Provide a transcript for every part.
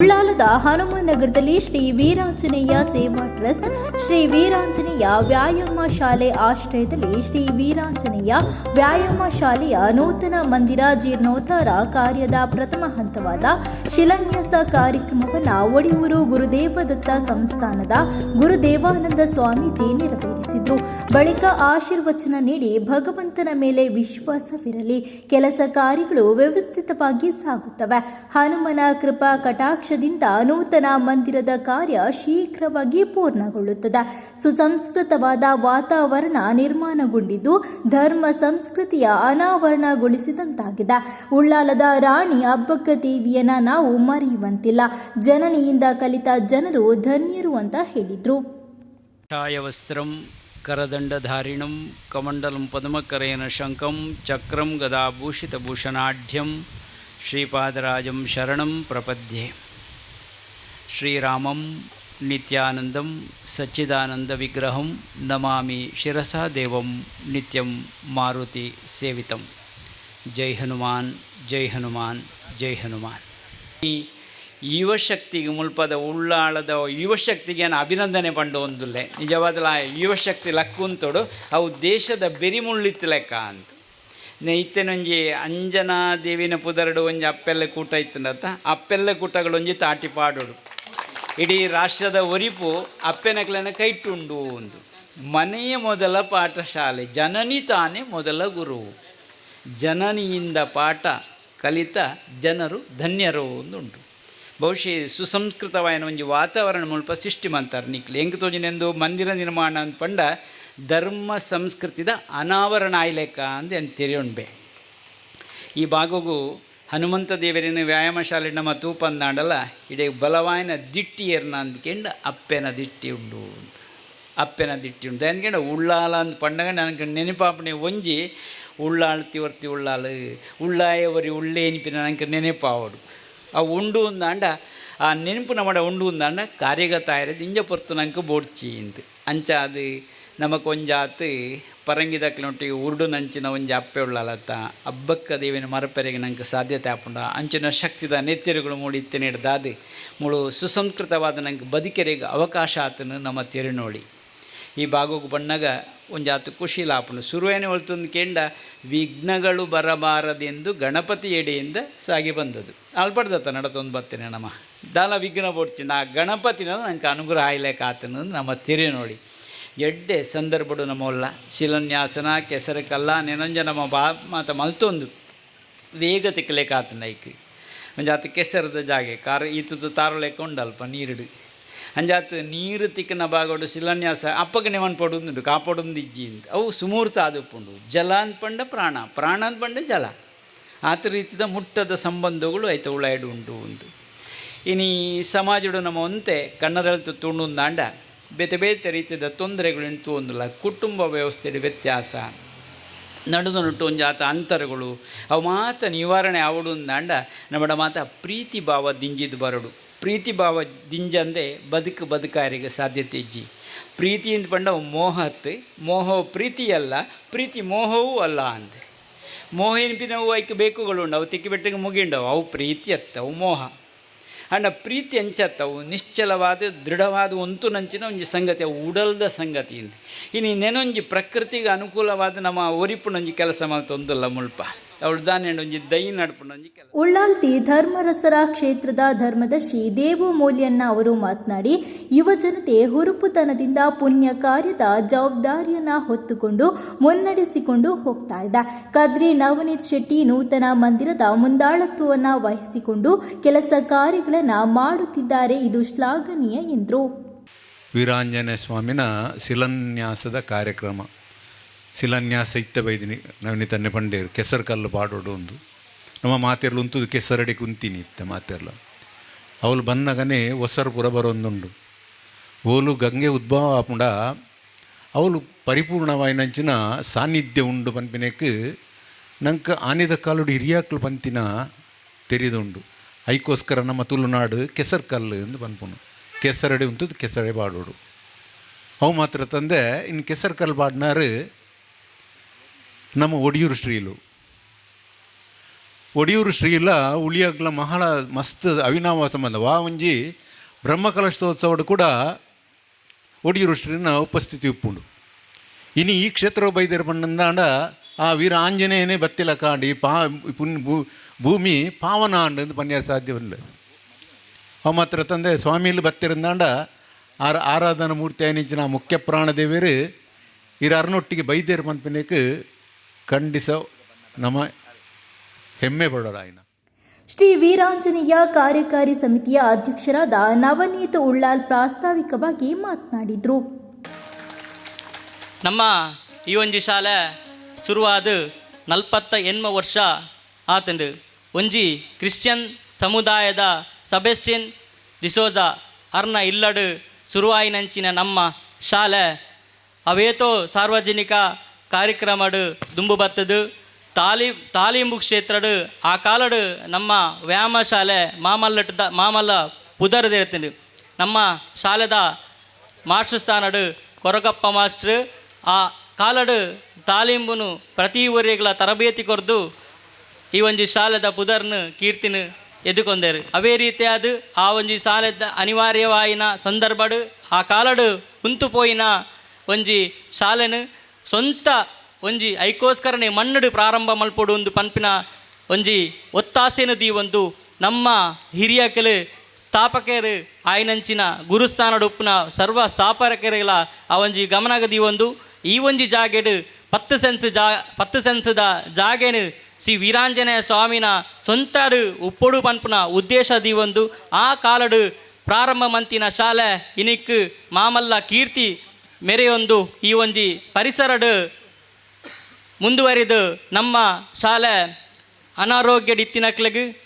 உள்ளால் ಉಳ್ಳಾಲದ ಹನುಮನಗರದಲ್ಲಿ ಶ್ರೀ ವೀರಾಂಜನೇಯ ಸೇವಾ ಟ್ರಸ್ಟ್, ಶ್ರೀ ವೀರಾಂಜನೇಯ ವ್ಯಾಯಾಮ ಶಾಲೆ ಆಶ್ರಯದಲ್ಲಿ ಶ್ರೀ ವೀರಾಂಜನೇಯ ವ್ಯಾಯಾಮ ಶಾಲೆಯ ನೂತನ ಮಂದಿರ ಜೀರ್ಣೋದ್ಧಾರ ಕಾರ್ಯದ ಪ್ರಥಮ ಹಂತವಾದ ಶಿಲಾನ್ಯಾಸ ಕಾರ್ಯಕ್ರಮವನ್ನು ಒಡಿಯೂರು ಗುರುದೇವದತ್ತ ಸಂಸ್ಥಾನದ ಗುರುದೇವಾನಂದ ಸ್ವಾಮೀಜಿ ನೆರವೇರಿಸಿದರು. ಬಳಿಕ ಆಶೀರ್ವಚನ ನೀಡಿ ಭಗವಂತನ ಮೇಲೆ ವಿಶ್ವಾಸವಿರಲಿ. ಕೆಲಸ ಕಾರ್ಯಗಳು ವ್ಯವಸ್ಥಿತವಾಗಿ ಸಾಗುತ್ತವೆ. ಹನುಮನ ಕೃಪಾ ಕಟಾಕ್ಷದಿಂದ ನೂತನ ಮಂದಿರದ ಕಾರ್ಯ ಶೀಘ್ರವಾಗಿ ಪೂರ್ಣಗೊಳ್ಳುತ್ತದೆ. ಸುಸಂಸ್ಕೃತವಾದ ವಾತಾವರಣ ನಿರ್ಮಾಣಗೊಂಡಿದ್ದು, ಧರ್ಮ ಸಂಸ್ಕೃತಿಯ ಅನಾವರಣಗೊಳಿಸಿದಂತಾಗಿದೆ. ಉಳ್ಳಾಲದ ರಾಣಿ ಅಬ್ಬಕ್ಕ ದೇವಿಯನ್ನ ನಾವು ಮರೆಯುವಂತಿಲ್ಲ. ಜನನಿಯಿಂದ ಕಲಿತ ಜನರು ಧನ್ಯರು ಅಂತ ಹೇಳಿದ್ರು. ಕರದಂಡಧಾರಿಣಂ, ಕಮಂಡಲಂ ಪದ್ಮಕರೇನ ಶಂಕಂ ಚಕ್ರಂ ಗದಾಭೂಷಿತಭೂಷಣಾಢ್ಯಂ, ಶ್ರೀಪಾದರಾಜಂ ಶರಣಂ ಪ್ರಪದ್ಯೆ. ಶ್ರೀರಾಮಂ ನಿತ್ಯಾನಂದಂ ಸಚ್ಚಿದಾನಂದವಿಗ್ರಹಂ ನಮಾಮಿ ಶಿರಸಾ ದೇವಂ ನಿತ್ಯಂ ಮಾರುತಿ ಸೇವಿತಂ ಜೈ ಹನುಮಾನ್ ಜೈ ಹನುಮಾನ್ ಜೈ ಹನುಮಾನ್ ಈ ಯುವಶಕ್ತಿಗೆ ಮುಲ್ಪದ ಉಳ್ಳಾಳದ ಯುವಶಕ್ತಿಗೆ ನಾನು ಅಭಿನಂದನೆ ಪಂಡು ಒಂದುಲ್ಲೆ ನಿಜವಾದ ಯುವಶಕ್ತಿ ಲಕ್ಕುಂತೋಡು ಅವು ದೇಶದ ಬೆರಿಮುಳ್ಳಿತ್ತು ಲೆಕ್ಕ ಅಂತ ನೈತ್ಯನೊಂಜಿ ಅಂಜನಾ ದೇವಿನ ಪುದರಡು ಒಂಜಿ ಅಪ್ಪೆಲ್ಲ ಕೂಟ ಇತ್ತಂದತ್ತ ಅಪ್ಪೆಲ್ಲ ಕೂಟಗಳು ಒಂಜಿ ತಾಟಿ ಪಾಡೋಡು ಇಡೀ ರಾಷ್ಟ್ರದ ಒರಿಪು ಅಪ್ಪೆನಕ್ಲನ ಕೈಟುಂಡು ಒಂದು. ಮನೆಯ ಮೊದಲ ಪಾಠಶಾಲೆ, ಜನನಿ ತಾನೇ ಮೊದಲ ಗುರು. ಜನನಿಯಿಂದ ಪಾಠ ಕಲಿತ ಜನರು ಧನ್ಯರು ಒಂದುಂಟು. ಬಹುಶಃ ಸುಸಂಸ್ಕೃತವಾಯಿನ ಒಂಜಿ ವಾತಾವರಣ ಮುಲ್ಪ ಸೃಷ್ಟಿ ಮಂತಾರೆ ನಿಕ್ಲಿ. ಹೆಂಗೆ ತೋಜಿನೆಂದು ಮಂದಿರ ನಿರ್ಮಾಣ ಅಂತ ಪಂಡ ಧರ್ಮ ಸಂಸ್ಕೃತಿದ ಅನಾವರಣ ಆಯ್ಲೆಕ್ಕ ಅಂದು ಅಂತ ತೆರೆಯುಣ್ಬೆ ಈ ಭಾಗಗೂ ಹನುಮಂತ ದೇವರಿನ ವ್ಯಾಯಾಮ ಶಾಲೆ ನಮ್ಮ ತೂಪಂದಾಂಡಲ ಇಡೀ ಬಲವಾಯಿನ ದಿಟ್ಟಿ ಏರ್ನ ಅಂದ್ಕೊಂಡು ಅಪ್ಪೆನ ದಿಟ್ಟಿ ಉಂಡು ಅಪ್ಪೆನ ದಿಟ್ಟಿ ಉಂಡು. ಅಂದ್ಕೊಂಡು ಉಳ್ಳಾಲ ಅಂತ ಪಂಡಗ ನನಗೆ ನೆನಪಾಪಣೆ ಒಂಜಿ ಉಳ್ಳಾಳು ತಿವರ್ತಿ ಉಳ್ಳಾಳು ಉಳ್ಳಾಯವರಿ ಉಳ್ಳೇನಿಪಿನ ನನಗೆ ನೆನಪಾವಡು. ಆ ಉಂಡು ಅಂದಾಂಡ ಆ ನೆನಪು ನಮ್ಮಡ ಉಂಡು ಅಂದಾಂಡ ಕಾರ್ಯಗತ ಆಯ್ರದು ಇಂಜ ಪೊರ್ತು ನಂಗೆ ಬೋಡ್ಚಿ ಅಂತ ಅಂಚ ಅದು ನಮಕೊಂಜಾತು ಪರಂಗಿದಕ್ಲೊಟ್ಟಿಗೆ ಉರುಡು ನಂಚಿನ ಒಂಜಿ ಅಪ್ಪೆ ಉಳ್ಳಲತ್ತ. ಹಬ್ಬಕ್ಕ ದೇವಿನ ಮರಪೆರೆಗೆ ನಂಗೆ ಸಾಧ್ಯತೆ ಆಪುಂಡ. ಅಂಚಿನ ಶಕ್ತಿದ ನೆತ್ತಿರುಗಳು ಮೂಡಿ ಇತ್ತೆ ನೀಡ್ದಾದು ಮುಳು ಸುಸಂಸ್ಕೃತವಾದ ನಂಗೆ ಬದುಕೆರೆಗೆ ಅವಕಾಶ ಆತನು ನಮ್ಮ ತೆರೆ ನೋಡಿ. ಈ ಭಾಗಕ್ಕೆ ಬಣ್ಣಗ ಒಂಜಾತು ಖುಷಿ ಲಾಪುಂಡು ಶುರುವೇನೆ ಹೊಳ್ತಂದು ಕೇಂಡ ವಿಘ್ನಗಳು ಬರಬಾರದೆಂದು ಗಣಪತಿ ಎಡೆಯಿಂದ ಸಾಗಿ ಬಂದದು. ಅಲ್ಪಡ್ದತ್ತ ನಡತೊಂದು ಬರ್ತೇನೆ ನಮ್ಮ ದಾಲ ವಿಘ್ನ ಬೋಡ್ಚಿನ ಆ ಗಣಪತಿನ ನಂಗೆ ಅನುಗ್ರಹ ಆಯ್ಲೆಕ್ಕ ಆತನ ನಮ್ಮ ತೆರೆ ನೋಡಿ. ಎಡ್ಡೆ ಸಂದರ್ಭಡು ನಮ್ಮಲ್ಲ ಶಿಲನ್ಯಾಸನ ಕೆಸರು ಕಲ್ಲ ನೆನೊಂಜ ನಮ್ಮ ಬಾ ಮಾತ ಮಲ್ತೊಂದು. ವೇಗ ತಿಕ್ಕಲೆಕ್ಕ ಆತನ ಐಕ್ ಅಂಜಾತ ಕೆಸರದ ಜಾಗೆ, ಕಾರ ಈತದ ತಾರಲೆಕ್ಕ ಉಂಡಲ್ಪ ನೀರಿಡು. ಅಂಜಾತ ನೀರು ತಿಕ್ಕನ ಬಾಗೋಡು ಶಿಲಾನ್ಯಾಸ ಅಪ್ಪಗೆ ನೆವನ್ ಪಡುದು ಕಾಪಾಡುಂದು ಇಜ್ಜಿ ಅಂತ ಅವು ಸುಮೂರ್ತ ಆದುಪ್ಪುಂಡು. ಜಲ ಅನ್ಪಂಡ ಪ್ರಾಣ ಪ್ರಾಣ ಅನ್ಪಂಡ ಜಲ. ಆತ ರೀತಿದ ಮುಟ್ಟದ ಸಂಬಂಧಗಳು ಆಯ್ತು ಉಳಾಯ್ಡು ಉಂಟು. ಅಂತ ಇನಿ ಸಮಾಜಡು ನಮ್ಮ ಒಂತೆ ತುಂಡು ತುಂಡುಂದಾಂಡ ಬೇತೆ ಬೇತೆ ರೀತಿಯ ತೊಂದರೆಗಳು ಒಂದಲ್ಲ ಕುಟುಂಬ ವ್ಯವಸ್ಥೆಯಲ್ಲಿ ವ್ಯತ್ಯಾಸ ನಡೆದು ನಟ್ಟು ಒಂಜಾತ ಅಂತರಗಳು, ಅವು ಮಾತ ನಿವಾರಣೆ ಆವಡು ಅಂದಾಂಡ ನಮ್ಮಡ ಮಾತ ಪ್ರೀತಿ ಭಾವ ದಿಂಜಿದ್ದು ಬರಡು. ಪ್ರೀತಿ ಭಾವ ದಿಂಜಂದೆ ಬದುಕು ಬದುಕಾರಿಗೆ ಸಾಧ್ಯತೆ ಇಜ್ಜಿ. ಪ್ರೀತಿ ಅಂತ ಪಂಡ ಮೋಹತ್, ಮೋಹವು ಪ್ರೀತಿಯಲ್ಲ, ಪ್ರೀತಿ ಮೋಹವೂ ಅಲ್ಲ ಅಂದೆ. ಮೋಹ ಎನ್ಪಿನವು ಐಕೆ ಬೇಕುಗಳು ಉಂಡು, ಅವು ತಿಕ್ಕಿ ಬೆಟ್ಟಿಗೆ ಮುಗಿಂಡವು, ಅವು ಪ್ರೀತಿ ಅತ್ತವು ಮೋಹ. ಅಂಡ ಪ್ರೀತಿ ಅಂಚತ್ತವು, ನಿಶ್ಚಲವಾದ, ದೃಢವಾದ, ಒಂತು ನಂಚಿನ ಒಂಜಿ ಸಂಗತಿ ಉಡಲ್ದ ಸಂಗತಿ ಇಂದು ಇನ್ನು ಇನ್ನೇನೊಂಜಿ ಪ್ರಕೃತಿಗೆ ಅನುಕೂಲವಾದ ನಮ್ಮ ಒರಿಪುನೊಂಜಿ ಕೆಲಸ ಮಲ್ತೊಂದುಲ್ಲ ಮುಲ್ಪ. ಉಳ್ಳಾಲ್ತಿ ಧರ್ಮರಸರ ಕ್ಷೇತ್ರದ ಧರ್ಮದರ್ಶಿ ದೇವು ಮೌಲ್ಯನ್ನ ಅವರು ಮಾತನಾಡಿ ಯುವ ಜನತೆ ಹುರುಪುತನದಿಂದ ಪುಣ್ಯ ಕಾರ್ಯದ ಜವಾಬ್ದಾರಿಯನ್ನ ಹೊತ್ತುಕೊಂಡು ಮುನ್ನಡೆಸಿಕೊಂಡು ಹೋಗ್ತಾ ಇದ್ದ. ಕದ್ರಿ ನವನೀತ್ ಶೆಟ್ಟಿ ನೂತನ ಮಂದಿರದ ಮುಂದಾಳತ್ವವನ್ನು ವಹಿಸಿಕೊಂಡು ಕೆಲಸ ಕಾರ್ಯಗಳನ್ನ ಮಾಡುತ್ತಿದ್ದಾರೆ. ಇದು ಶ್ಲಾಘನೀಯ ಎಂದರು. ವೀರಾಂಜನೇಯ ಸ್ವಾಮಿನ ಶಿಲಾನ್ಯಾಸದ ಕಾರ್ಯಕ್ರಮ. ಶಿಲಾನ್ಯಾಸ ಇತ್ತ ಬೈದಿನಿ ನವನಿತನ್ನೆ ಪಂಡೇರು ಕೆಸರು ಕಲ್ಲು ಪಾಡೋಡು ಒಂದು. ನಮ್ಮ ಮಾತೆರ್ಲು ಉಂತುದು ಕೆಸರಡಿ ಕುಂತೀನಿ ಇತ್ತ ಮಾತೆರ್ಲ. ಅವಳು ಬನ್ನಗನೆ ಒಸರಪುರ ಪುರ ಬರೊಂದುಂಡು. ಓಲು ಗಂಗೆ ಉದ್ಭವ ಆಪುಂಡ ಅವಳು ಪರಿಪೂರ್ಣವಾಯಿನಂಚಿನ ಸಾನ್ನಿಧ್ಯ ಉಂಡು ಪನ್ಪಿನೆಕ್ ನಂಗೆ ಆನಿದ ಕಾಲುಡು ಹಿರಿಯಾಕ್ಲು ಪಂತಿನ ತೆರಿದುಂಡು. ಐಕೋಸ್ಕರ ನಮ್ಮ ತುಳುನಾಡು ಕೆಸರು ಕಲ್ಲು ಎಂದು ಪನ್ಪುನು. ಕೆಸರಡೆ ಉಂತುದು ಕೆಸರಡೆ ಬಾಡೋಡು ಅವು ಮಾತ್ರ ತಂದೆ ಇನ್ನು ಕೆಸರು ಕಲ್ಲು ಪಾಡ್ನಾರು ನಮ್ಮ ಒಡಿಯೂರು ಶ್ರೀಲು. ಒಡಿಯೂರು ಶ್ರೀಲ ಉಳಿಯಾಗ್ಲ ಮಹಳ ಮಸ್ತ್ ಅವಿನಾವ ಸಂಬಂಧ ವಾ ಒಂಜಿ ಬ್ರಹ್ಮಕಲಶೋತ್ಸವಡು ಕೂಡ ಒಡಿಯೂರು ಶ್ರೀನ ಉಪಸ್ಥಿತಿ ಉಪ್ಪುಂಡು. ಇನಿ ಈ ಕ್ಷೇತ್ರ ಬೈದಿರ ಪಂಡಂದಾಂಡ ಆ ವೀರ ಆಂಜನೇಯನೇ ಬತ್ತಿಲ ಕಾಂಡಿ ಪಾ ಪುನ್ ಭೂ ಭೂಮಿ ಪಾವನ ಆಂಡು ಎಂದು ಪನ್ಯಾಸ ಸಾಧ್ಯವಿಲ್ಲ ಅವ ಮಾತ್ರ ತಂದೆ ಸ್ವಾಮಿಲಿ ಬತ್ತಿರಂದಾಂಡ ಆರ ಆರಾಧನಾ ಮೂರ್ತಿ ಆಯ್ನಿಂಚಿನ ಮುಖ್ಯ ಪ್ರಾಣದೇವಿಯರು ಇರ ಅರ್ನೊಟ್ಟಿಗೆ ಬೈದ್ಯರು ಪಂಪನೇಕ್ ಖಂಡಿಸ ನಮ್ಮ ಹೆಮ್ಮೆ ಪಡೋಣ ಆಯ್ನ. ಶ್ರೀ ವೀರಾಂಜನೇಯ ಕಾರ್ಯಕಾರಿ ಸಮಿತಿಯ ಅಧ್ಯಕ್ಷರಾದ ನವನೀತ ಉಳ್ಳಾಲ್ ಪ್ರಾಸ್ತಾವಿಕವಾಗಿ ಮಾತನಾಡಿದರು. ನಮ್ಮ ಈ ಒಂಜಿ ಶಾಲೆ ಶುರುವಾದ ನಲ್ಪತ್ತ ಎನ್ಮ ವರ್ಷ ಆತಂಡು ಒಂಜಿ ಕ್ರಿಶ್ಚಿಯನ್ ಸಮುದಾಯದ ಸಬೆಸ್ಟಿನ್ ಡಿಸೋಜ ಅರ್ನ ಇಲ್ಲಡು ಶುರುವಾಯಿನಂಚಿನ ನಮ್ಮ ಶಾಲೆ ಅವೇತೋ ಸಾರ್ವಜನಿಕ ಕಾರ್ಯಕ್ರಮಡು ದುಂಬು ಬತ್ತದು. ತಾಲೀಮ್ ತಾಲೀಮು ಕ್ಷೇತ್ರಡು, ಆ ಕಾಲಡು ನಮ್ಮ ವ್ಯಾಯಾಮ ಶಾಲೆ ಮಾಮಲ್ಲಟದ, ಮಾಮಲ್ಲ ಪುದರದಿರುತ್ತೀನಿ ನಮ್ಮ ಶಾಲೆದ ಮಾಸ್ಟರ್ ಸ್ಥಾನಡು ಕೊರಗಪ್ಪ ಮಾಸ್ಟ್ರು, ಆ ಕಾಲಡು ತಾಲೀಂಬುನು ಪ್ರತಿ ಊರಿಗಳ ತರಬೇತಿ ಕೊರ್ದು ಈ ಒಂಜಿ ಶಾಲೆದ ಪುದರ್ನ, ಕೀರ್ತಿನ ಎದುಕೊಂದರು ಅವೇ ರೀತಿಯಾದ ಆ ಒಂಜಿ ಶಾಲೆದ ಅನಿವಾರ್ಯವಾಯಿನ ಸಂದರ್ಭಡು, ಆ ಕಾಲಡು ಕುಂತು ಪೋಯಿನ ಒಂಜಿ ಶಾಲೆನು ಸ್ವಂತ ಒಂಜಿ ಐಕೋಸ್ಕರನೇ ಮಣ್ಣಡು ಪ್ರಾರಂಭ ಮಲ್ಪಡು ಒಂದು ಪನ್ಪಿನ ಒಂಜಿ ಒತ್ತಾಸೆನು ಒಂದು ನಮ್ಮ ಹಿರಿಯಕಲು ಸ್ಥಾಪಕರು ಆಯ್ನಂಚಿನ ಗುರುಸ್ಥಾನಡು ಉಪ್ಪುನ ಸರ್ವ ಸ್ಥಾಪಕರೆಲ್ಲ ಆ ಒಂಜಿ ಗಮನಗದಿ ಒಂದು ಈ ಒಂಜಿ ಜಾಗೆಡು ಪತ್ತು ಸೆನ್ಸ್ ಜಾ, ಪತ್ತು ಸೆನ್ಸ್ದ ಜಾಗೆನು ಶ್ರೀ ವೀರಾಂಜನೇಯ ಸ್ವಾಮಿನ ಸ್ವಂತಡು ಉಪ್ಪೊಡು ಪನ್ಪುನ ಉದ್ದೇಶ ಒಂದು ಆ ಕಾಲಡು ಪ್ರಾರಂಭ ಮಂತಿನ ಶಾಲೆ ಇನಿಕ್ ಮಾಮಲ್ಲ ಕೀರ್ತಿ ಮೆರೆಯೊಂದು ಈ ಒಂಜಿ ಪರಿಸರಡು ಮುಂದುವರಿದು ನಮ್ಮ ಶಾಲೆ ಅನಾರೋಗ್ಯ ಇತ್ತಿನಕ್ಲೆಗ್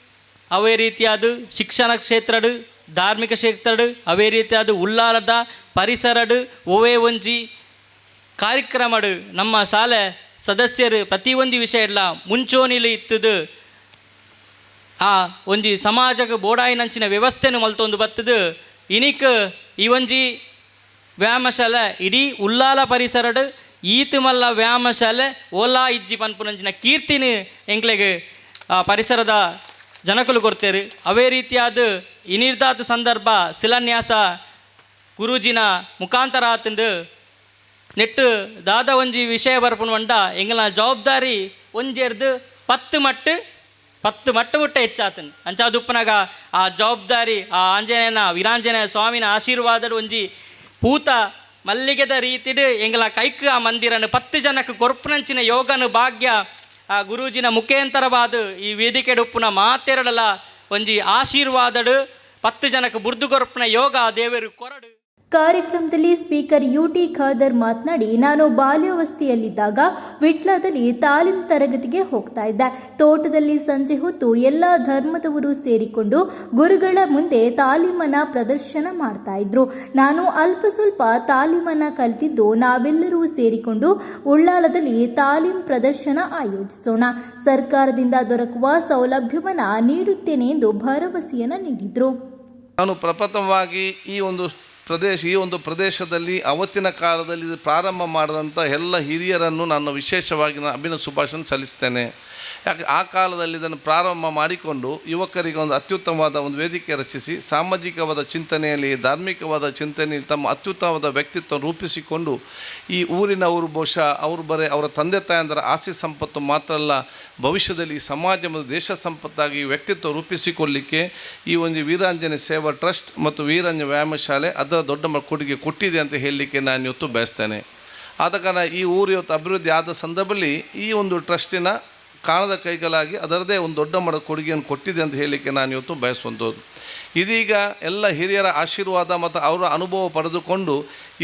ಅವೇ ರೀತಿಯಾದ ಶಿಕ್ಷಣ ಕ್ಷೇತ್ರಡು, ಧಾರ್ಮಿಕ ಕ್ಷೇತ್ರಡು, ಅವೇ ರೀತಿಯಾದ ಉಲ್ಲಾರದ ಪರಿಸರಡು, ಒವೇ ಒಂಜಿ ಕಾರ್ಯಕ್ರಮಡು ನಮ್ಮ ಶಾಲೆ ಸದಸ್ಯರು ಪ್ರತಿಯೊಂದು ವಿಷಯ ಎಲ್ಲ ಮುಂಚೂಣಿಲಿ ಇತ್ತದು. ಆ ಒಂಜಿ ಸಮಾಜಕ್ಕೆ ಬೋಡಾಯಿನಂಚಿನ ವ್ಯವಸ್ಥೆನು ಮಲ್ತೊಂದು ಬತ್ತದು. ಇನಿಕ್ ಈ ಒಂಜಿ ವ್ಯಾಯಾಮಶಾಲೆ ಇಡೀ ಉಲ್ಲಾಲ ಪರಿಸರಡ್ ಈತುಮಲ್ಲ ವ್ಯಾಯಾಮಶಾಲೆ ಓಲಾ ಇಜ್ಜಿ ಪನ್ಪುನಂಚಿನ ಕೀರ್ತಿನ ಎಂಕ್ಲೆಗೆ ಪರಿಸರದ ಜನಕಲು ಕೊಡ್ತೇರು. ಅವೇ ರೀತಿಯಾದ ಇನಿರ್ದಾದ ಸಂದರ್ಭ ಶಿಲಾನ್ಯಾಸ ಗುರೂಜಿನ ಮುಖಾಂತರ ಆತಂದು ನೆಟ್ಟು ದಾದ ಒಂಜಿ ವಿಷಯ ಬರ್ಪುನು ಅಂಡ ಎಂಗಲ ಜವಾಬ್ದಾರಿ ಒಂಜೆರ್ದು ಪತ್ತು ಮಟ್ಟು, ಪತ್ತು ಮಟ್ಟ ಮುಟ್ಟ ಹೆಚ್ಚಾತನ್. ಅಂಚಾದುಪ್ಪನಾಗ ಆ ಜವಾಬ್ದಾರಿ, ಆ ಆಂಜನೇಯನ, ವೀರಾಂಜನೇಯ ಸ್ವಾಮಿನ ಆಶೀರ್ವಾದದ ಒಂಜಿ ಪೂತ ಮಲ್ಲಿಗೆದ ರೀತಿಡ್ ಎಂಗಲ ಕೈಕ್ ಆ ಮಂದಿರನು ಪತ್ತು ಜನಕ್ಕೆ ಕೊರ್ಪುನಂಚಿನ ಯೋಗನು ಭಾಗ್ಯ, ಆ ಗುರೂಜಿನ ಮುಖೇಂತರವಾದ ಈ ವೇದಿಕೆ ಉಪ್ಪುನ ಮಾತೆರಡಲ ಒಂಜಿ ಆಶೀರ್ವಾದಡು, ಪತ್ತು ಜನಕ್ಕೆ ಬುರ್ದು ಕೊರ್ಪುನ ಯೋಗ ದೇವರು ಕೊರಡು. ಕಾರ್ಯಕ್ರಮದಲ್ಲಿ ಸ್ಪೀಕರ್ ಯು ಟಿ ಖಾದರ್ ಮಾತನಾಡಿ, ನಾನು ಬಾಲ್ಯಾವಸ್ಥೆಯಲ್ಲಿದ್ದಾಗ ವಿಟ್ಲಾದಲ್ಲಿ ತಾಲೀಮ್ ತರಗತಿಗೆ ಹೋಗ್ತಾ ಇದ್ದೆ. ತೋಟದಲ್ಲಿ ಸಂಜೆ ಹೊತ್ತು ಎಲ್ಲ ಧರ್ಮದವರು ಸೇರಿಕೊಂಡು ಗುರುಗಳ ಮುಂದೆ ತಾಲೀಮನ ಪ್ರದರ್ಶನ ಮಾಡ್ತಾ ಇದ್ರು. ನಾನು ಅಲ್ಪ ಸ್ವಲ್ಪ ತಾಲೀಮನ ಕಲಿತಿದ್ದು ನಾವೆಲ್ಲರೂ ಸೇರಿಕೊಂಡು ಉಳ್ಳಾಲದಲ್ಲಿ ತಾಲೀಮ್ ಪ್ರದರ್ಶನ ಆಯೋಜಿಸೋಣ. ಸರ್ಕಾರದಿಂದ ದೊರಕುವ ಸೌಲಭ್ಯವನ್ನ ನೀಡುತ್ತೇನೆ ಎಂದು ಭರವಸೆಯನ್ನು ನೀಡಿದ್ರು. ನಾನು ಪ್ರಪ್ರಥಮವಾಗಿ ಈ ಒಂದು ಪ್ರದೇಶ, ಈ ಒಂದು ಪ್ರದೇಶದಲ್ಲಿ ಅವತ್ತಿನ ಕಾಲದಲ್ಲಿ ಪ್ರಾರಂಭ ಮಾಡಿದಂಥ ಎಲ್ಲ ಹಿರಿಯರನ್ನು ನಾನು ವಿಶೇಷವಾಗಿ ನಾನು ಅಭಿನಂದ ಶುಭಾಷಣ ಸಲ್ಲಿಸ್ತೇನೆ. ಯಾಕೆ ಆ ಕಾಲದಲ್ಲಿ ಇದನ್ನು ಪ್ರಾರಂಭ ಮಾಡಿಕೊಂಡು ಯುವಕರಿಗೆ ಒಂದು ಅತ್ಯುತ್ತಮವಾದ ಒಂದು ವೇದಿಕೆ ರಚಿಸಿ, ಸಾಮಾಜಿಕವಾದ ಚಿಂತನೆಯಲ್ಲಿ, ಧಾರ್ಮಿಕವಾದ ಚಿಂತನೆಯಲ್ಲಿ ತಮ್ಮ ಅತ್ಯುತ್ತಮವಾದ ವ್ಯಕ್ತಿತ್ವ ರೂಪಿಸಿಕೊಂಡು ಈ ಊರಿನವರು ಬಹುಶಃ ಅವರು ಬರೇ ಅವರ ತಂದೆ ತಾಯಂದರ ಆಸೆ ಸಂಪತ್ತು ಮಾತ್ರ ಅಲ್ಲ, ಭವಿಷ್ಯದಲ್ಲಿ ಈ ಸಮಾಜ ಮತ್ತು ದೇಶ ಸಂಪತ್ತಾಗಿ ವ್ಯಕ್ತಿತ್ವ ರೂಪಿಸಿಕೊಳ್ಳಲಿಕ್ಕೆ ಈ ಒಂದು ವೀರಾಂಜನೆ ಸೇವಾ ಟ್ರಸ್ಟ್ ಮತ್ತು ವೀರಾಂಜನ ವ್ಯಾಯಾಮ ಶಾಲೆ ಅದರ ದೊಡ್ಡ ಕೊಡುಗೆ ಕೊಟ್ಟಿದೆ ಅಂತ ಹೇಳಲಿಕ್ಕೆ ನಾನು ಇವತ್ತು ಬಯಸ್ತೇನೆ. ಆದ ಕಾರಣ ಈ ಊರು ಇವತ್ತು ಅಭಿವೃದ್ಧಿ ಆದ ಸಂದರ್ಭದಲ್ಲಿ ಈ ಒಂದು ಟ್ರಸ್ಟಿನ ಕಾಣದ ಕೈಗಳಾಗಿ ಅದರದೇ ಒಂದು ದೊಡ್ಡ ಮಡ ಕೊಡುಗೆಯನ್ನು ಕೊಟ್ಟಿದೆ ಅಂತ ಹೇಳಲಿಕ್ಕೆ ನಾನು ಇವತ್ತು ಬಯಸುವಂಥದ್ದು. ಇದೀಗ ಎಲ್ಲ ಹಿರಿಯರ ಆಶೀರ್ವಾದ ಮತ್ತು ಅವರ ಅನುಭವ ಪಡೆದುಕೊಂಡು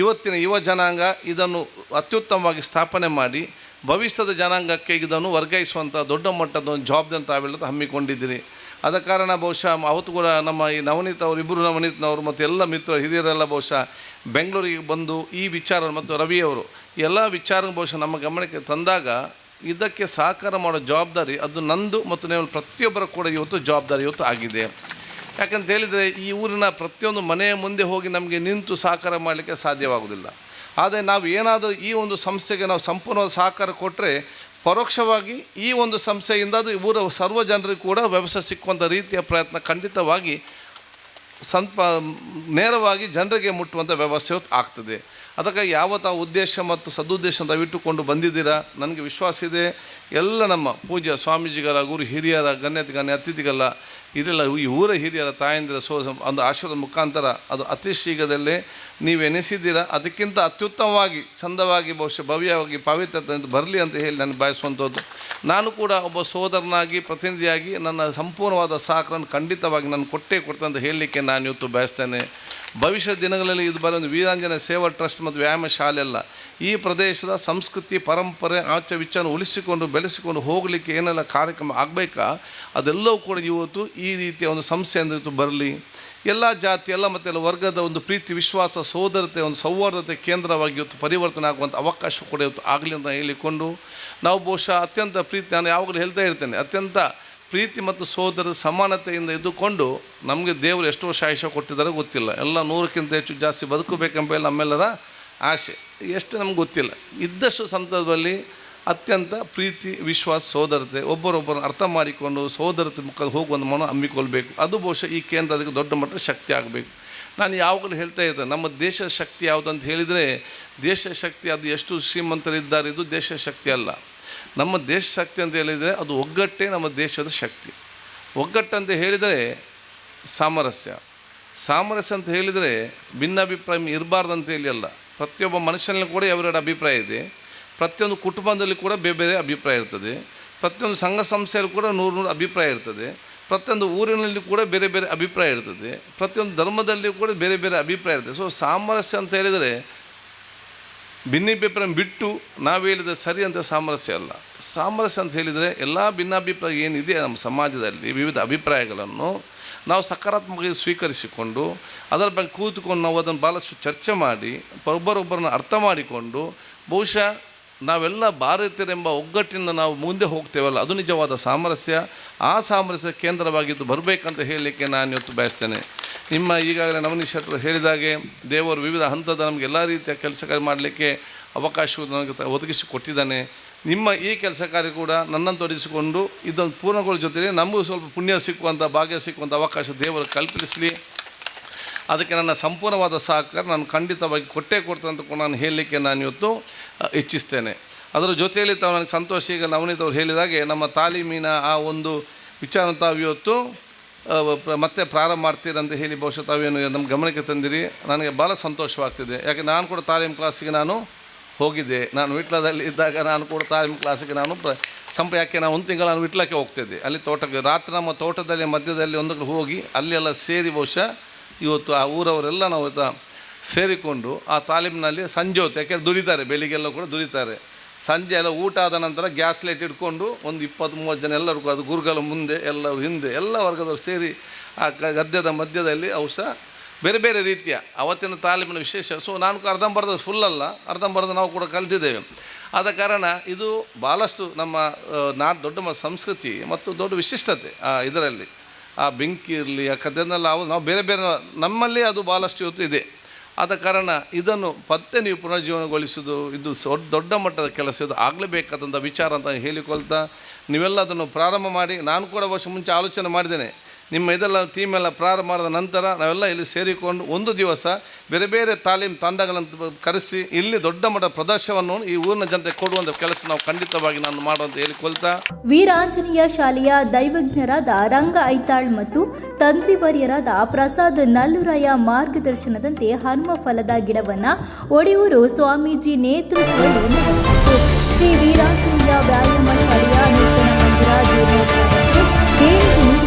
ಇವತ್ತಿನ ಯುವ ಜನಾಂಗ ಇದನ್ನು ಅತ್ಯುತ್ತಮವಾಗಿ ಸ್ಥಾಪನೆ ಮಾಡಿ, ಭವಿಷ್ಯದ ಜನಾಂಗಕ್ಕೆ ಇದನ್ನು ವರ್ಗಾಯಿಸುವಂಥ ದೊಡ್ಡ ಮಟ್ಟದ ಒಂದು ಜವಾಬ್ದಾರಿ ತಾವೆಲ್ಲ ಹಮ್ಮಿಕೊಂಡಿದ್ದೀರಿ. ಆದ ಕಾರಣ ಬಹುಶಃ ಅವತ್ತು ಕೂಡ ನಮ್ಮ ಈ ನವನೀತ್ ಅವರು ಇಬ್ಬರು ನವನೀತ್ನವರು ಮತ್ತು ಎಲ್ಲ ಮಿತ್ರ ಹಿರಿಯರೆಲ್ಲ ಬಹುಶಃ ಬೆಂಗಳೂರಿಗೆ ಬಂದು ಈ ವಿಚಾರ ಮತ್ತು ರವಿಯವರು ಎಲ್ಲ ವಿಚಾರ ಬಹುಶಃ ನಮ್ಮ ಗಮನಕ್ಕೆ ತಂದಾಗ ಇದಕ್ಕೆ ಸಹಕಾರ ಮಾಡೋ ಜವಾಬ್ದಾರಿ ಅದು ನಂದು ಮತ್ತು ನೀವು ಪ್ರತಿಯೊಬ್ಬರ ಕೂಡ ಇವತ್ತು ಜವಾಬ್ದಾರಿ ಇವತ್ತು ಆಗಿದೆ. ಯಾಕಂತ ಹೇಳಿದರೆ ಈ ಊರಿನ ಪ್ರತಿಯೊಂದು ಮನೆಯ ಮುಂದೆ ಹೋಗಿ ನಮಗೆ ನಿಂತು ಸಹಕಾರ ಮಾಡಲಿಕ್ಕೆ ಸಾಧ್ಯವಾಗುವುದಿಲ್ಲ. ಆದರೆ ನಾವು ಏನಾದರೂ ಈ ಒಂದು ಸಂಸ್ಥೆಗೆ ನಾವು ಸಂಪೂರ್ಣವಾದ ಸಹಕಾರ ಕೊಟ್ಟರೆ ಪರೋಕ್ಷವಾಗಿ ಈ ಒಂದು ಸಂಸ್ಥೆಯಿಂದ ಅದು ಊರ ಸರ್ವ ಜನರಿಗೂ ಕೂಡ ವ್ಯವಸ್ಥೆ ಸಿಕ್ಕುವಂಥ ರೀತಿಯ ಪ್ರಯತ್ನ ಖಂಡಿತವಾಗಿ ಸ್ವಲ್ಪ ನೇರವಾಗಿ ಜನರಿಗೆ ಮುಟ್ಟುವಂಥ ವ್ಯವಸ್ಥೆ ಆಗ್ತದೆ. ಅದಕ್ಕೆ ಯಾವತ್ತ ಉದ್ದೇಶ ಮತ್ತು ಸದುದ್ದೇಶ ದಯವಿಟ್ಟುಕೊಂಡು ಬಂದಿದ್ದೀರಾ? ನನಗೆ ವಿಶ್ವಾಸ ಇದೆ. ಎಲ್ಲ ನಮ್ಮ ಪೂಜ್ಯ ಸ್ವಾಮೀಜಿಗಳ, ಗುರು ಹಿರಿಯರ, ಗಣ್ಯತೆ, ಗಣ್ಯ ಅತಿಥಿಗಳ ಇದೆಲ್ಲ ಈ ಊರ ಹಿರಿಯರ, ತಾಯಂದಿರ ಸೋ ಒಂದು ಆಶೀರ್ವಾದ ಮುಖಾಂತರ ಅದು ಅತಿ ಶೀಘ್ರದಲ್ಲೇ ನೀವು ಎನಿಸಿದ್ದೀರಾ? ಅದಕ್ಕಿಂತ ಅತ್ಯುತ್ತಮವಾಗಿ, ಚಂದವಾಗಿ, ಬಹುಶಃ ಭವ್ಯವಾಗಿ ಪಾವಿತ್ರತೆ ಬರಲಿ ಅಂತ ಹೇಳಿ ನಾನು ಬಯಸುವಂಥದ್ದು. ನಾನು ಕೂಡ ಒಬ್ಬ ಸೋದರನಾಗಿ, ಪ್ರತಿನಿಧಿಯಾಗಿ ನನ್ನ ಸಂಪೂರ್ಣವಾದ ಸಹಕಾರವನ್ನು ಖಂಡಿತವಾಗಿ ನಾನು ಕೊಟ್ಟೇ ಕೊಡ್ತಂತ ಹೇಳಲಿಕ್ಕೆ ನಾನು ಇವತ್ತು ಬಯಸ್ತೇನೆ. ಭವಿಷ್ಯ ದಿನಗಳಲ್ಲಿ ಇದು ಬರೋದು ವೀರಾಂಜನ ಸೇವಾ ಟ್ರಸ್ಟ್ ಮತ್ತು ವ್ಯಾಯಾಮ ಶಾಲೆ ಅಲ್ಲ ಈ ಪ್ರದೇಶದ ಸಂಸ್ಕೃತಿ, ಪರಂಪರೆ ಆಚೆ ವಿಚಾರ ಉಳಿಸಿಕೊಂಡು, ಬೆಳೆಸಿಕೊಂಡು ಹೋಗಲಿಕ್ಕೆ ಏನೆಲ್ಲ ಕಾರ್ಯಕ್ರಮ ಆಗಬೇಕಾ? ಅದೆಲ್ಲವೂ ಕೂಡ ಇವತ್ತು ಈ ರೀತಿಯ ಒಂದು ಸಂಸ್ಥೆ ಅಂದಿತ್ತು ಬರಲಿ. ಎಲ್ಲ ಜಾತಿ, ಎಲ್ಲ ಮತ್ತು ಎಲ್ಲ ವರ್ಗದ ಒಂದು ಪ್ರೀತಿ, ವಿಶ್ವಾಸ, ಸೋದರತೆ, ಒಂದು ಸೌಹಾರ್ದತೆ ಕೇಂದ್ರವಾಗಿ ಇವತ್ತು ಪರಿವರ್ತನೆ ಆಗುವಂಥ ಅವಕಾಶ ಕೂಡ ಇವತ್ತು ಆಗಲಿ ಅಂತ ಹೇಳಿಕೊಂಡು, ನಾವು ಬಹುಶಃ ಅತ್ಯಂತ ಪ್ರೀತಿ, ನಾನು ಯಾವಾಗಲೂ ಹೇಳ್ತಾ ಇರ್ತೇನೆ, ಅತ್ಯಂತ ಪ್ರೀತಿ ಮತ್ತು ಸೋದರ ಸಮಾನತೆಯಿಂದ ಇದ್ದುಕೊಂಡು ನಮಗೆ ದೇವರು ಎಷ್ಟು ವರ್ಷ ಕೊಟ್ಟಿದ್ದಾರೆ ಗೊತ್ತಿಲ್ಲ. ಎಲ್ಲ ನೂರಕ್ಕಿಂತ ಹೆಚ್ಚು ಜಾಸ್ತಿ ಬದುಕಬೇಕೆಂಬ ನಮ್ಮೆಲ್ಲರ ಆಸೆ. ಎಷ್ಟು ನಮ್ಗೆ ಗೊತ್ತಿಲ್ಲ. ಇದ್ದಷ್ಟು ಸಂದರ್ಭದಲ್ಲಿ ಅತ್ಯಂತ ಪ್ರೀತಿ, ವಿಶ್ವಾಸ, ಸೋದರತೆ, ಒಬ್ಬರೊಬ್ಬರನ್ನು ಅರ್ಥ ಮಾಡಿಕೊಂಡು ಸೋದರತೆ ಮುಖ ಹೋಗುವಂಥ ಮನ ಹಮ್ಮಿಕೊಳ್ಬೇಕು. ಅದು ಬಹುಶಃ ಈ ಕೇಂದ್ರ ಅದಕ್ಕೆ ದೊಡ್ಡ ಮಟ್ಟದ ಶಕ್ತಿ ಆಗಬೇಕು. ನಾನು ಯಾವಾಗಲೂ ಹೇಳ್ತಾ ಇದ್ದೆ, ನಮ್ಮ ದೇಶದ ಶಕ್ತಿ ಯಾವುದು ಅಂತ ಹೇಳಿದರೆ, ದೇಶ ಶಕ್ತಿ ಅದು ಎಷ್ಟು ಶ್ರೀಮಂತರಿದ್ದಾರೆ ಇದು ದೇಶ ಶಕ್ತಿ ಅಲ್ಲ. ನಮ್ಮ ದೇಶ ಶಕ್ತಿ ಅಂತ ಹೇಳಿದರೆ ಅದು ಒಗ್ಗಟ್ಟೇ ನಮ್ಮ ದೇಶದ ಶಕ್ತಿ. ಒಗ್ಗಟ್ಟಂತ ಹೇಳಿದರೆ ಸಾಮರಸ್ಯ. ಸಾಮರಸ್ಯ ಅಂತ ಹೇಳಿದರೆ ಭಿನ್ನಾಭಿಪ್ರಾಯ ಇರಬಾರ್ದು ಅಂತ ಹೇಳಿ ಅಲ್ಲ ಪ್ರತಿಯೊಬ್ಬ ಮನುಷ್ಯನಲ್ಲಿ ಕೂಡ ಎರಡೆರಡು ಅಭಿಪ್ರಾಯ ಇದೆ. ಪ್ರತಿಯೊಂದು ಕುಟುಂಬದಲ್ಲಿ ಕೂಡ ಬೇರೆ ಬೇರೆ ಅಭಿಪ್ರಾಯ ಇರ್ತದೆ. ಪ್ರತಿಯೊಂದು ಸಂಘ ಸಂಸ್ಥೆಯಲ್ಲಿ ಕೂಡ ನೂರು ನೂರು ಅಭಿಪ್ರಾಯ ಇರ್ತದೆ. ಪ್ರತಿಯೊಂದು ಊರಿನಲ್ಲಿ ಕೂಡ ಬೇರೆ ಬೇರೆ ಅಭಿಪ್ರಾಯ ಇರ್ತದೆ. ಪ್ರತಿಯೊಂದು ಧರ್ಮದಲ್ಲಿ ಕೂಡ ಬೇರೆ ಬೇರೆ ಅಭಿಪ್ರಾಯ ಇರ್ತದೆ. ಸೊ ಸಾಮರಸ್ಯ ಅಂತ ಹೇಳಿದರೆ ಭಿನ್ನಾಭಿಪ್ರಾಯ ಬಿಟ್ಟು ನಾವು ಹೇಳಿದ ಸರಿ ಅಂತ ಸಾಮರಸ್ಯ ಅಲ್ಲ. ಸಾಮರಸ್ಯ ಅಂತ ಹೇಳಿದರೆ ಎಲ್ಲ ಭಿನ್ನಾಭಿಪ್ರಾಯ ಏನಿದೆ ನಮ್ಮ ಸಮಾಜದಲ್ಲಿ ವಿವಿಧ ಅಭಿಪ್ರಾಯಗಳನ್ನು ನಾವು ಸಕಾರಾತ್ಮಕವಾಗಿ ಸ್ವೀಕರಿಸಿಕೊಂಡು ಅದರ ಬಗ್ಗೆ ಕೂತ್ಕೊಂಡು ನಾವು ಅದನ್ನು ಭಾಳಷ್ಟು ಚರ್ಚೆ ಮಾಡಿ, ಒಬ್ಬರೊಬ್ಬರನ್ನು ಅರ್ಥ ಮಾಡಿಕೊಂಡು, ಬಹುಶಃ ನಾವೆಲ್ಲ ಭಾರತೀಯರೆಂಬ ಒಗ್ಗಟ್ಟಿನಿಂದ ನಾವು ಮುಂದೆ ಹೋಗ್ತೇವಲ್ಲ, ಅದು ನಿಜವಾದ ಸಾಮರಸ್ಯ. ಆ ಸಾಮರಸ್ಯ ಕೇಂದ್ರವಾಗಿದ್ದು ಬರಬೇಕಂತ ಹೇಳಲಿಕ್ಕೆ ನಾನು ಇವತ್ತು ಬಯಸ್ತೇನೆ. ನಿಮ್ಮ ಈಗಾಗಲೇ ನವನೀಶ್ ಶೆಟ್ಟರು ಹೇಳಿದಾಗೆ, ದೇವರು ವಿವಿಧ ಹಂತದ ನಮಗೆ ಎಲ್ಲ ರೀತಿಯ ಕೆಲಸ ಮಾಡಲಿಕ್ಕೆ ಅವಕಾಶವನ್ನು ನನಗೆ ಒದಗಿಸಿಕೊಟ್ಟಿದ್ದಾನೆ. ಒದಗಿಸಿ ಕೊಟ್ಟಿದ್ದಾನೆ ನಿಮ್ಮ ಈ ಕೆಲಸ ಕಾರ್ಯ ಕೂಡ ನನ್ನನ್ನು ತೊಡಗಿಸಿಕೊಂಡು ಇದನ್ನು ಪೂರ್ಣಗೊಳ್ಳ ಜೊತೆಗೆ ನಮಗೂ ಸ್ವಲ್ಪ ಪುಣ್ಯ ಸಿಕ್ಕುವಂಥ, ಭಾಗ್ಯ ಸಿಕ್ಕುವಂಥ ಅವಕಾಶ ದೇವರು ಕಲ್ಪಿಸಲಿ. ಅದಕ್ಕೆ ನನ್ನ ಸಂಪೂರ್ಣವಾದ ಸಹಕಾರ, ನಾನು ಖಂಡಿತವಾಗಿ ಕೊಟ್ಟೇ ಕೊಡ್ತೇನೆ ಅಂತ ನಾನು ಹೇಳಲಿಕ್ಕೆ ನಾನು ಇವತ್ತು ಇಚ್ಛಿಸ್ತೇನೆ. ಅದರ ಜೊತೆಯಲ್ಲಿ ತಾವು ನನಗೆ ಸಂತೋಷ, ಈಗ ನವನೀತ್ ಅವರು ಹೇಳಿದಾಗೆ ನಮ್ಮ ತಾಲೀಮಿನ ಆ ಒಂದು ವಿಚಾರ ತಾವು ಇವತ್ತು ಮತ್ತೆ ಪ್ರಾರಂಭ ಮಾಡ್ತೀರಂತ ಹೇಳಿ ಬಹುಶಃ ತಾವೇನು ನಮ್ಮ ಗಮನಕ್ಕೆ ತಂದಿರಿ. ನನಗೆ ಭಾಳ ಸಂತೋಷವಾಗ್ತಿದೆ. ಯಾಕೆ, ನಾನು ಕೂಡ ತಾಲೀಮ್ ಕ್ಲಾಸಿಗೆ ನಾನು ಹೋಗಿದ್ದೆ. ನಾನು ವಿಟ್ಲದಲ್ಲಿ ಇದ್ದಾಗ ನಾನು ಕೂಡ ತಾಲೀಮು ಕ್ಲಾಸಿಗೆ ನಾನು ಪ್ರ ಯಾಕೆ ನಾನು ಒಂದು ತಿಂಗಳು ನಾನು ವಿಟ್ಲಕ್ಕೆ ಹೋಗ್ತಿದ್ದೆ. ಅಲ್ಲಿ ತೋಟಕ್ಕೆ, ರಾತ್ರಿ ನಮ್ಮ ತೋಟದಲ್ಲಿ, ಮಧ್ಯದಲ್ಲಿ ಒಂದು ಹೋಗಿ ಅಲ್ಲೆಲ್ಲ ಸೇರಿ ಬಹುಶಃ ಇವತ್ತು ಆ ಊರವರೆಲ್ಲ ನಾವು ಸೇರಿಕೊಂಡು ಆ ತಾಲೀಮಿನಲ್ಲಿ ಸಂಜೆ ಹೊತ್ತು ಯಾಕೆಂದರೆ ದುಡಿತಾರೆ ಬೆಳಿಗ್ಗೆಲ್ಲ ಕೂಡ ದುಡಿತಾರೆ. ಸಂಜೆ ಎಲ್ಲ ಊಟ ಆದ ನಂತರ ಗ್ಯಾಸ್ ಲೈಟ್ ಇಟ್ಕೊಂಡು ಒಂದು ಇಪ್ಪತ್ತು ಮೂವತ್ತು ಜನ ಎಲ್ಲರಿಗೂ ಅದು ಗುರುಗಳ ಮುಂದೆ, ಎಲ್ಲರೂ ಹಿಂದೆ, ಎಲ್ಲ ವರ್ಗದವರು ಸೇರಿ ಆ ಗದ್ಯದ ಮಧ್ಯದಲ್ಲಿ ಔಷಧ ಬೇರೆ ಬೇರೆ ರೀತಿಯ ಅವತ್ತಿನ ತಾಲೀಮಿನ ವಿಶೇಷ. ಸೊ ನಾನು ಅರ್ಧಂಬರ್ಧ ಫುಲ್ಲಲ್ಲ ಅರ್ಧಂಬರ್ಧ ನಾವು ಕೂಡ ಕಲ್ತಿದ್ದೇವೆ. ಆದ ಕಾರಣ ಇದು ಭಾಳಷ್ಟು ನಮ್ಮ ನಾ, ದೊಡ್ಡ ಸಂಸ್ಕೃತಿ ಮತ್ತು ದೊಡ್ಡ ವಿಶಿಷ್ಟತೆ ಇದರಲ್ಲಿ. ಆ ಬೆಂಕಿ ಇರಲಿ, ಆ ಕಥೆನೆಲ್ಲ ನಾವು ಬೇರೆ ಬೇರೆ, ನಮ್ಮಲ್ಲಿ ಅದು ಭಾಳಷ್ಟು ಇವತ್ತು ಇದೆ. ಆದ ಕಾರಣ ಇದನ್ನು ಪತ್ತೆ ನೀವು ಪುನರ್ಜೀವನಗೊಳಿಸೋದು ಇದು ದೊಡ್ಡ ದೊಡ್ಡ ಮಟ್ಟದ ಕೆಲಸ, ಇದು ಆಗಲೇಬೇಕಾದಂಥ ವಿಚಾರ ಅಂತ ಹೇಳಿಕೊಳ್ತಾ, ನೀವೆಲ್ಲ ಅದನ್ನು ಪ್ರಾರಂಭ ಮಾಡಿ, ನಾನು ಕೂಡ ವರ್ಷ ಮುಂಚೆ ಆಲೋಚನೆ ಮಾಡಿದ್ದೇನೆ. ನಿಮ್ಮ ಇದೆಲ್ಲ ಟೀಮೆಲ್ಲ ಪ್ರಾರಂಭ ಮಾಡಿದ ನಂತರ ನಾವೆಲ್ಲ ಇಲ್ಲಿ ಸೇರಿಕೊಂಡು ಒಂದು ದಿವಸ ಬೇರೆ ಬೇರೆ ತಾಲೀಮ್ ತಂಡಗಳನ್ನು ಕರೆಸಿ ಇಲ್ಲಿ ದೊಡ್ಡ ಮಟ್ಟ ಪ್ರದರ್ಶನವನ್ನು ಈ ಊರಿನ ಜನತೆ ಕೊಡುವಂಥ ಕೆಲಸ ನಾವು ಖಂಡಿತವಾಗಿ ನಾನು ಮಾಡುವಂತ ಹೇಳಿಕೊಳ್ತಾ ವೀರಾಂಜನೇಯ ಶಾಲೆಯ ದೈವಜ್ಞರಾದ ರಂಗ ಐತಾಳ್ ಮತ್ತು ತಂತ್ರಿವರ್ಯರಾದ ಪ್ರಸಾದ್ ನಲ್ಲುರಾಯ ಮಾರ್ಗದರ್ಶನದಂತೆ ಹನುಮ ಫಲದ ಗಿಡವನ್ನ ಒಡೆಯೂರು ಸ್ವಾಮೀಜಿ ನೇತೃತ್ವದಲ್ಲಿ ಶ್ರೀ ವೀರಾಂಜನೇಯ ವ್ಯಾಯಾಮ ಶಾಲೆಯ ನೂತನ ಮಂದಿರ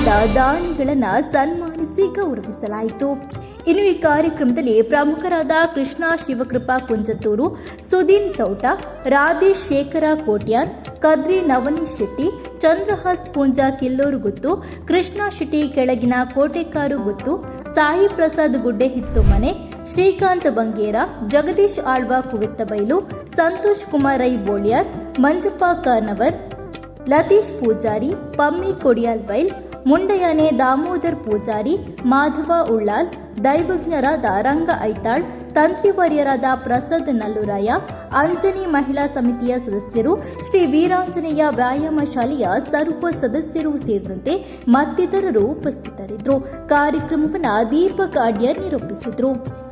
ನೀಡಿದ ದಾನಿಗಳನ್ನ ಸನ್ಮಾನಿಸಿ ಗೌರವಿಸಲಾಯಿತು. ಇನ್ನು ಈ ಕಾರ್ಯಕ್ರಮದಲ್ಲಿ ಪ್ರಮುಖರಾದ ಕೃಷ್ಣ ಶಿವಕೃಪಾ ಕುಂಜತ್ತೂರು, ಸುದೀನ್ ಚೌಟ ರಾಧೇಶ್ ಶೇಖರ ಕೋಟ್ಯಾನ್ ಕದ್ರಿ ನವನೀಶ್ ಶೆಟ್ಟಿ, ಚಂದ್ರಹಾಸ್ ಪೂಂಜ ಕಿಲ್ಲೂರು ಗುತ್ತು, ಕೃಷ್ಣ ಶೆಟ್ಟಿ ಕೆಳಗಿನ ಕೋಟೆಕಾರು ಗುತ್ತು, ಸಾಯಿ ಪ್ರಸಾದ್ ಗುಡ್ಡೆ ಹಿತ್ತುಮನೆ, ಶ್ರೀಕಾಂತ್ ಬಂಗೇರ, ಜಗದೀಶ್ ಆಳ್ವ ಕುವೆತ್ತಬೈಲು ಸಂತೋಷ್ ಕುಮಾರ್ ರೈ ಬೋಳ್ಯಾರ್, ಮಂಜಪ್ಪ ಕಾರ್ನವರ್, ಲತೀಶ್ ಪೂಜಾರಿ, ಪಮ್ಮಿ ಕೊಡಿಯಾಲ್ ಬೈಲ್ ಮುಂಡಯಾನೆ ದಾಮೋದರ್ ಪೂಜಾರಿ, ಮಾಧವ ಉಳ್ಳಾಲ್, ದೈವಜ್ಞರಾದ ರಂಗ ಐತಾಳ್, ತಂತ್ರಿವರ್ಯರಾದ ಪ್ರಸಾದ್ ನಲ್ಲುರಾಯ, ಅಂಜನಿ ಮಹಿಳಾ ಸಮಿತಿಯ ಸದಸ್ಯರು, ಶ್ರೀ ವೀರಾಂಜನೇಯ ವ್ಯಾಯಾಮ ಶಾಲೆಯ ಸರ್ವ ಸದಸ್ಯರು ಸೇರಿದಂತೆ ಮತ್ತಿತರರು ಉಪಸ್ಥಿತರಿದ್ದರು. ಕಾರ್ಯಕ್ರಮವನ್ನು ದೀಪಕ್ ಅಡ್ಯ ನಿರೂಪಿಸಿದರು.